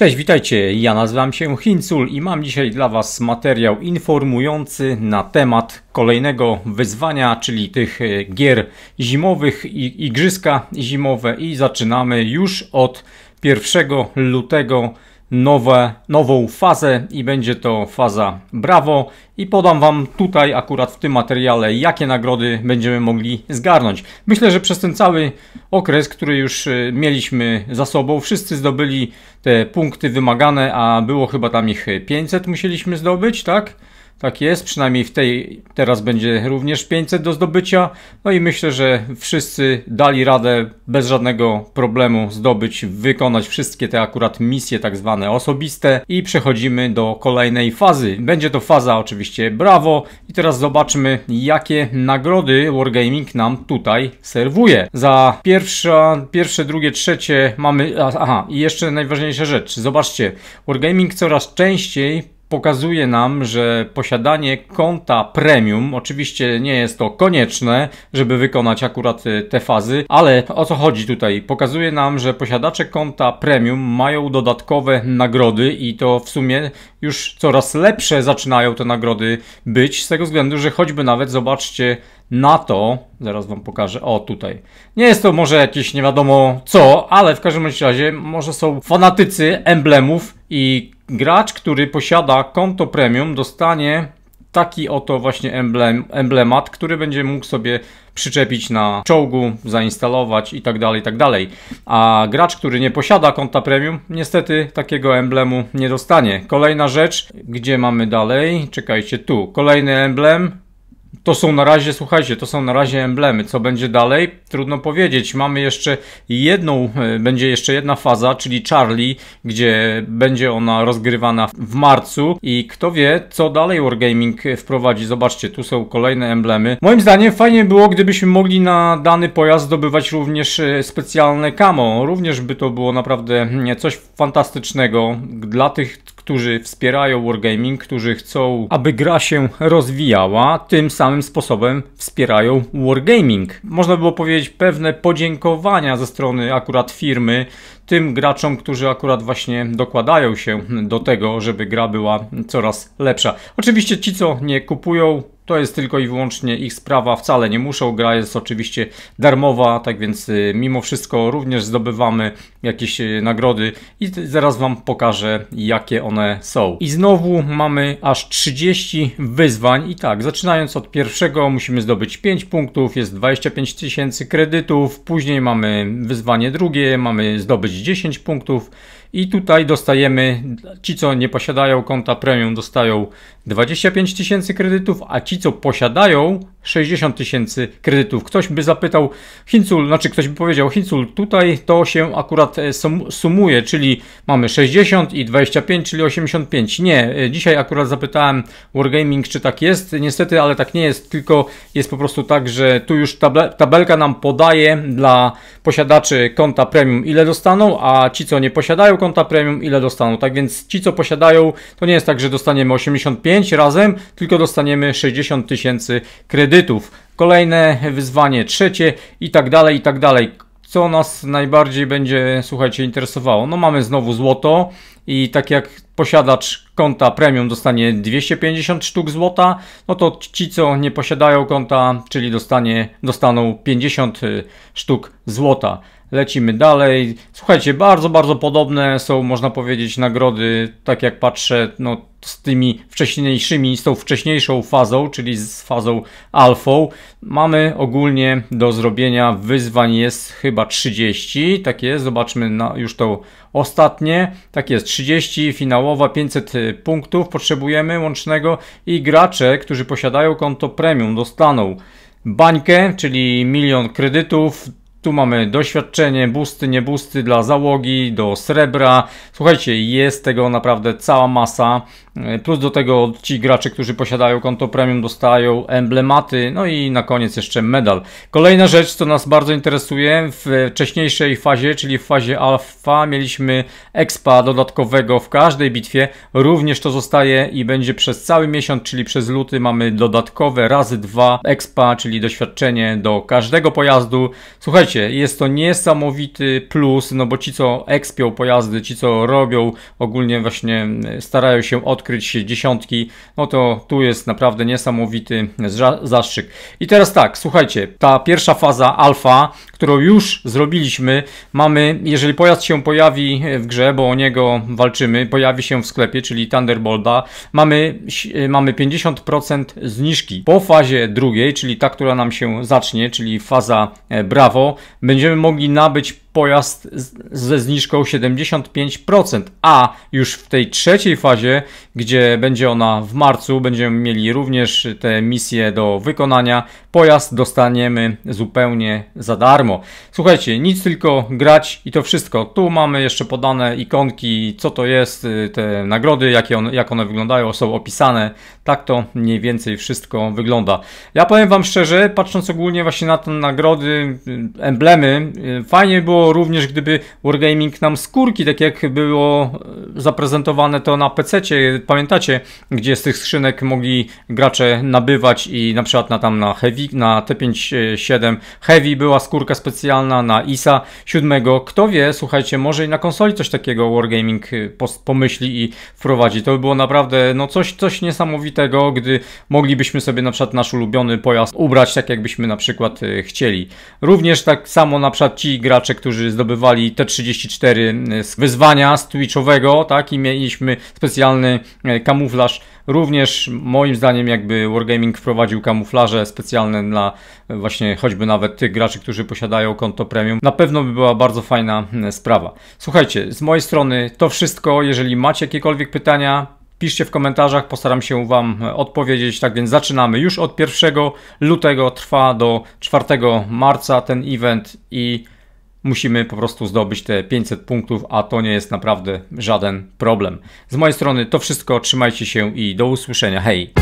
Cześć, witajcie. Ja nazywam się Hincul i mam dzisiaj dla Was materiał informujący na temat kolejnego wyzwania, czyli tych e, gier zimowych i igrzyska zimowe i zaczynamy już od 1 lutego nowe, nową fazę i będzie to faza Bravo i podam Wam tutaj akurat w tym materiale jakie nagrody będziemy mogli zgarnąć. Myślę, że przez ten cały okres, który już y, mieliśmy za sobą, wszyscy zdobyli te punkty wymagane, a było chyba tam ich 500 musieliśmy zdobyć, tak? Tak jest, przynajmniej w tej teraz będzie również 500 do zdobycia. No i myślę, że wszyscy dali radę bez żadnego problemu zdobyć, wykonać wszystkie te akurat misje tak zwane osobiste i przechodzimy do kolejnej fazy. Będzie to faza oczywiście brawo i teraz zobaczmy jakie nagrody Wargaming nam tutaj serwuje. Za pierwsze, pierwsze, drugie, trzecie mamy, aha i jeszcze najważniejsza rzecz, zobaczcie, Wargaming coraz częściej pokazuje nam, że posiadanie konta premium, oczywiście nie jest to konieczne, żeby wykonać akurat y, te fazy, ale o co chodzi tutaj? Pokazuje nam, że posiadacze konta premium mają dodatkowe nagrody i to w sumie już coraz lepsze zaczynają te nagrody być, z tego względu, że choćby nawet zobaczcie na to, zaraz wam pokażę, o tutaj. Nie jest to może jakieś nie wiadomo co, ale w każdym razie może są fanatycy emblemów i gracz, który posiada konto premium dostanie taki oto właśnie emblem, emblemat, który będzie mógł sobie przyczepić na czołgu, zainstalować i tak dalej, i tak dalej. A gracz, który nie posiada konta premium, niestety takiego emblemu nie dostanie. Kolejna rzecz, gdzie mamy dalej? Czekajcie, tu. Kolejny emblem, to są na razie, słuchajcie, to są na razie emblemy. Co będzie dalej? Trudno powiedzieć. Mamy jeszcze jedną, e, będzie jeszcze jedna faza, czyli Charlie, gdzie będzie ona rozgrywana w marcu i kto wie, co dalej Wargaming wprowadzi. Zobaczcie, tu są kolejne emblemy. Moim zdaniem fajnie było, gdybyśmy mogli na dany pojazd zdobywać również e, specjalne camo. Również by to było naprawdę coś fantastycznego dla tych, którzy wspierają Wargaming, którzy chcą, aby gra się rozwijała, tym samym sposobem wspierają Wargaming. Można było powiedzieć pewne podziękowania ze strony akurat firmy tym graczom, którzy akurat właśnie dokładają się do tego, żeby gra była coraz lepsza. Oczywiście ci, co nie kupują to jest tylko i wyłącznie ich sprawa, wcale nie muszą. Gra jest oczywiście darmowa, tak więc y, mimo wszystko również zdobywamy jakieś y, nagrody i zaraz Wam pokażę, jakie one są. I znowu mamy aż 30 wyzwań. I tak, zaczynając od pierwszego, musimy zdobyć 5 punktów, jest 25 tysięcy kredytów. Później mamy wyzwanie drugie, mamy zdobyć 10 punktów. I tutaj dostajemy, ci co nie posiadają konta premium dostają 25 tysięcy kredytów, a ci co posiadają 60 tysięcy kredytów. Ktoś by zapytał, Hincul, znaczy ktoś by powiedział, Hincul, tutaj to się akurat e, sumuje, czyli mamy 60 i 25, czyli 85. Nie, e, dzisiaj akurat zapytałem Wargaming, czy tak jest. Niestety, ale tak nie jest, tylko jest po prostu tak, że tu już tabelka nam podaje dla posiadaczy konta premium ile dostaną, a ci co nie posiadają konta premium ile dostaną. Tak więc ci co posiadają, to nie jest tak, że dostaniemy 85 razem, tylko dostaniemy 60 tysięcy kredytów kredytów. Kolejne wyzwanie, trzecie i tak dalej, i tak dalej. Co nas najbardziej będzie, słuchajcie, interesowało? No mamy znowu złoto i tak jak posiadacz konta premium dostanie 250 sztuk złota, no to ci, co nie posiadają konta, czyli dostanie, dostaną 50 y, sztuk złota. Lecimy dalej. Słuchajcie, bardzo, bardzo podobne są, można powiedzieć, nagrody, tak jak patrzę, no z tymi wcześniejszymi, z tą wcześniejszą fazą, czyli z fazą alfą. Mamy ogólnie do zrobienia wyzwań jest chyba 30, tak jest, zobaczmy na już to ostatnie, tak jest, 30, finałowa 500 punktów potrzebujemy łącznego i gracze, którzy posiadają konto premium dostaną bańkę, czyli milion kredytów, tu mamy doświadczenie, busty, nie busty dla załogi, do srebra. Słuchajcie, jest tego naprawdę cała masa. E, plus do tego ci gracze, którzy posiadają konto premium dostają emblematy, no i na koniec jeszcze medal. Kolejna rzecz, co nas bardzo interesuje, w wcześniejszej fazie, czyli w fazie alfa mieliśmy expa dodatkowego w każdej bitwie, również to zostaje i będzie przez cały miesiąc, czyli przez luty mamy dodatkowe razy dwa expa, czyli doświadczenie do każdego pojazdu. Słuchajcie, jest to niesamowity plus, no bo ci co expią pojazdy, ci co robią, ogólnie właśnie starają się odkryć dziesiątki, no to tu jest naprawdę niesamowity zastrzyk. I teraz tak, słuchajcie, ta pierwsza faza alfa, którą już zrobiliśmy, mamy, jeżeli pojazd się pojawi w grze, bo o niego walczymy, pojawi się w sklepie, czyli Thunderbolta, mamy, mamy 50% zniżki. Po fazie drugiej, czyli ta, która nam się zacznie, czyli faza e, Bravo, będziemy mogli nabyć pojazd ze zniżką 75%, a już w tej trzeciej fazie, gdzie będzie ona w marcu, będziemy mieli również te misje do wykonania. Pojazd dostaniemy zupełnie za darmo. Słuchajcie, nic tylko grać i to wszystko. Tu mamy jeszcze podane ikonki, co to jest, te nagrody, jakie one, jak one wyglądają, są opisane. Tak to mniej więcej wszystko wygląda. Ja powiem Wam szczerze, patrząc ogólnie właśnie na te nagrody, emblemy, fajnie było było również, gdyby Wargaming nam skórki, tak jak było e, zaprezentowane to na PC, pamiętacie, gdzie z tych skrzynek mogli gracze nabywać i na przykład na tam na Heavy, na T57 Heavy była skórka specjalna, na ISA 7. Kto wie, słuchajcie, może i na konsoli coś takiego Wargaming e, pomyśli i wprowadzi. To by było naprawdę no coś, coś niesamowitego, gdy moglibyśmy sobie na przykład nasz ulubiony pojazd ubrać tak, jakbyśmy na przykład e, chcieli. Również tak samo na przykład ci gracze, którzy którzy zdobywali T34 z wyzwania z Twitchowego, tak, i mieliśmy specjalny e, kamuflaż. Również moim zdaniem jakby Wargaming wprowadził kamuflaże specjalne dla e, właśnie choćby nawet tych graczy, którzy posiadają konto premium. Na pewno by była bardzo fajna e, sprawa. Słuchajcie, z mojej strony to wszystko. Jeżeli macie jakiekolwiek pytania, Piszcie w komentarzach, postaram się Wam odpowiedzieć. Tak więc zaczynamy. Już od 1 lutego trwa do 4 marca ten event i musimy po prostu zdobyć te 500 punktów, a to nie jest naprawdę żaden problem. Z mojej strony to wszystko, trzymajcie się i do usłyszenia. Hej!